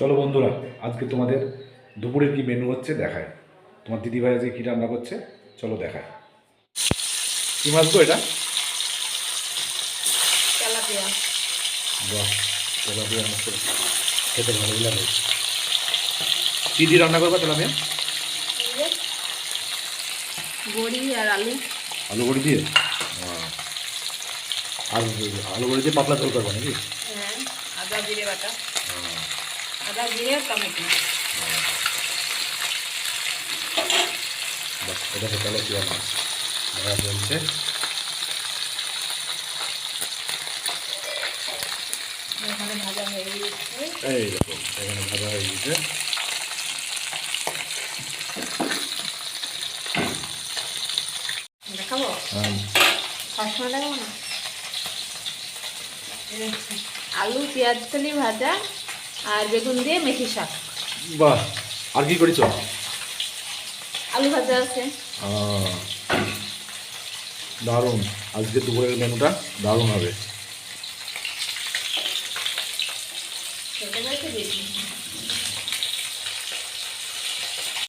চলো বন্ধুরা আজকে তোমাদের দুপুরের কি মেনু হচ্ছে দেখায় তোমার দিদিভাই আজকে কী রান্না করছে? চলো দেখায় কি মাছ গো এটা? তেলাপিয়া। মাছ খেতে ভালোই লাগে। কী দিয়ে রান্না করবা তেলাপিয়া? বড়ি আর আলু। আলু বড়ি দিয়ে? আর আলু বড়ি দিয়ে পাতলা ঝোল করবা নাকি? হ্যাঁ আদা জিরে বাটা। আদা জিরে টমেটো এটা তেলাপিয়া মাছ ভাজা চলছে এখানে ভাজা হয়ে গেছে এই দেখো এখানে ভাজা হয়ে গেছে দেখাবো সবসময় দেখাবো না আলু পেঁয়াজ তেলি ভাজা আর বেগুন দিয়ে মেথি শাক। বাহ আর কি করেছ? আলু ভাজা আছে। দারুণ। আজকে দুপুরের মেনুটা দারুণ হবে।